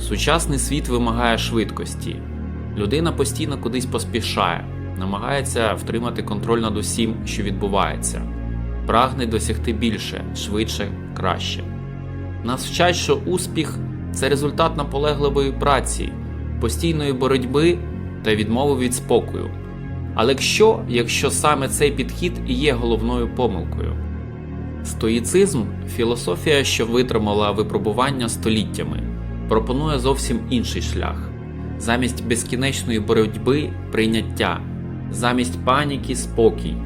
Сучасний світ вимагає швидкості. Людина постійно кудись поспішає, намагається втримати контроль над усім, що відбувається, прагне досягти більше, швидше, краще. Нас вчать, що успіх це результат наполегливої праці, постійної боротьби та відмови від спокою. Але що, якщо саме цей підхід і є головною помилкою? Стоїцизм філософія, що витримала випробування століттями, пропонує зовсім інший шлях. Замість безкінечної боротьби прийняття, замість паніки спокій,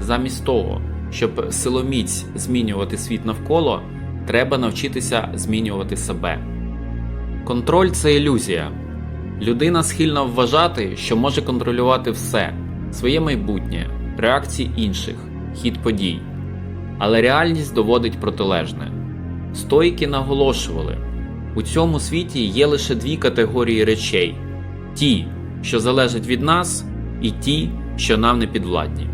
замість того, щоб силоміць змінювати світ навколо, треба навчитися змінювати себе. Контроль це ілюзія. Людина схильна вважати, що може контролювати все своє майбутнє, реакції інших, хід подій. Але реальність доводить протилежне. Стоїки наголошували, у цьому світі є лише дві категорії речей: ті, що залежать від нас, і ті, що нам не підвладні.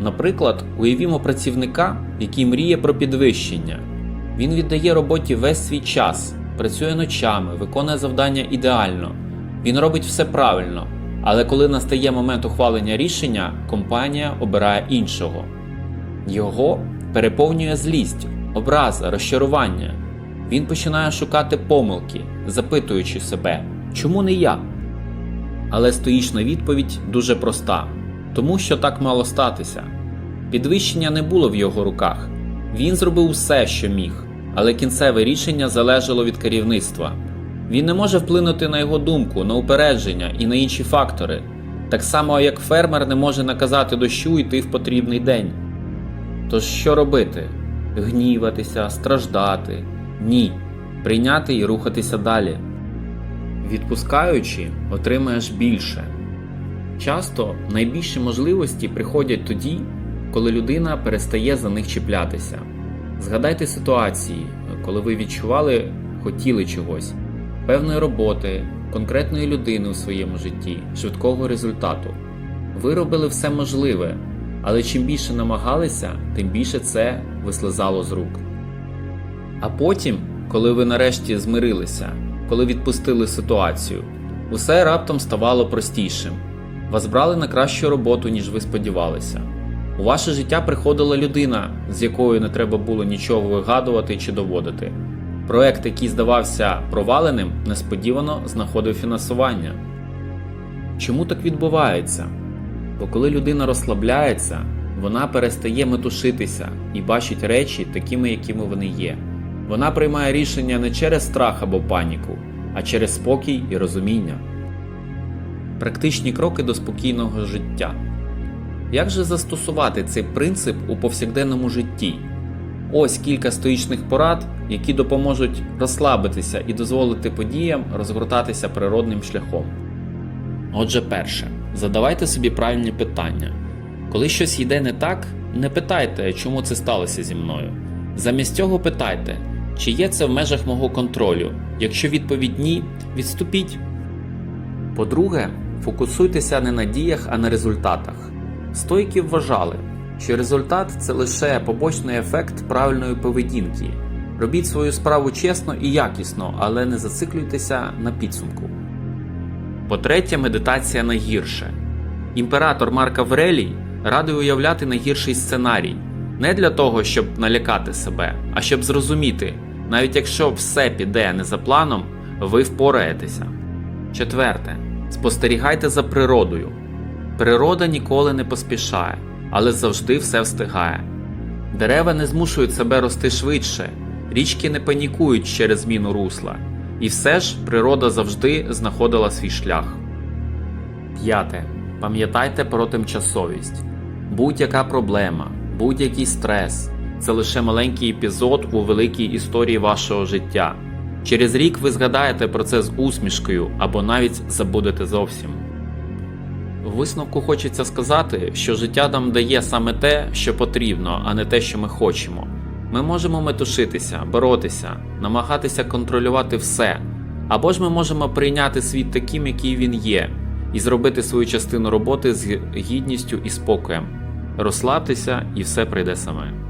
Наприклад, уявімо працівника, який мріє про підвищення. Він віддає роботі весь свій час, працює ночами, виконує завдання ідеально. Він робить все правильно, але коли настає момент ухвалення рішення, компанія обирає іншого. Його переповнює злість, образа, розчарування. Він починає шукати помилки, запитуючи себе, чому не я? Але стоїчна відповідь дуже проста: тому що так мало статися. Підвищення не було в його руках. Він зробив усе, що міг, але кінцеве рішення залежало від керівництва. Він не може вплинути на його думку, на упередження і на інші фактори, так само як фермер не може наказати дощу йти в потрібний день. Тож що робити? Гніватися, страждати? Ні. Прийняти і рухатися далі. Відпускаючи, отримаєш більше. Часто найбільші можливості приходять тоді, коли людина перестає за них чіплятися. Згадайте ситуації, коли ви відчували, хотіли чогось, певної роботи, конкретної людини у своєму житті, швидкого результату. Ви робили все можливе, але чим більше намагалися, тим більше це вислизало з рук. А потім, коли ви нарешті змирилися, коли відпустили ситуацію, усе раптом ставало простішим. Вас брали на кращу роботу, ніж ви сподівалися. У ваше життя приходила людина, з якою не треба було нічого вигадувати чи доводити. Проект, який здавався проваленим, несподівано знаходив фінансування. Чому так відбувається? Бо коли людина розслабляється, вона перестає метушитися і бачить речі такими, якими вони є. Вона приймає рішення не через страх або паніку, а через спокій і розуміння. Практичні кроки до спокійного життя. Як же застосувати цей принцип у повсякденному житті? Ось кілька стоїчних порад, які допоможуть розслабитися і дозволити подіям розгортатися природним шляхом. Отже, перше, задавайте собі правильні питання. Коли щось йде не так, не питайте, чому це сталося зі мною. Замість цього питайте, чи є це в межах мого контролю. Якщо відповідь ні, відступіть. По-друге, фокусуйтеся не на діях, а на результатах. Стойки вважали, що результат це лише побочний ефект правильної поведінки. Робіть свою справу чесно і якісно, але не зациклюйтеся на підсумку. По-третє, медитація найгірше. Імператор Марк Аврелій радий уявляти найгірший сценарій не для того, щоб налякати себе, а щоб зрозуміти, навіть якщо все піде не за планом, ви впораєтеся. Четверте. Спостерігайте за природою. Природа ніколи не поспішає, але завжди все встигає. Дерева не змушують себе рости швидше, річки не панікують через зміну русла, і все ж природа завжди знаходила свій шлях. П'яте. Пам'ятайте про тимчасовість. Будь-яка проблема, будь-який стрес це лише маленький епізод у великій історії вашого життя. Через рік ви згадаєте про це з усмішкою або навіть забудете зовсім. Висновку хочеться сказати, що життя нам дає саме те, що потрібно, а не те, що ми хочемо. Ми можемо метушитися, боротися, намагатися контролювати все, або ж ми можемо прийняти світ таким, який він є, і зробити свою частину роботи з гідністю і спокоєм. Розслабтеся, і все прийде саме.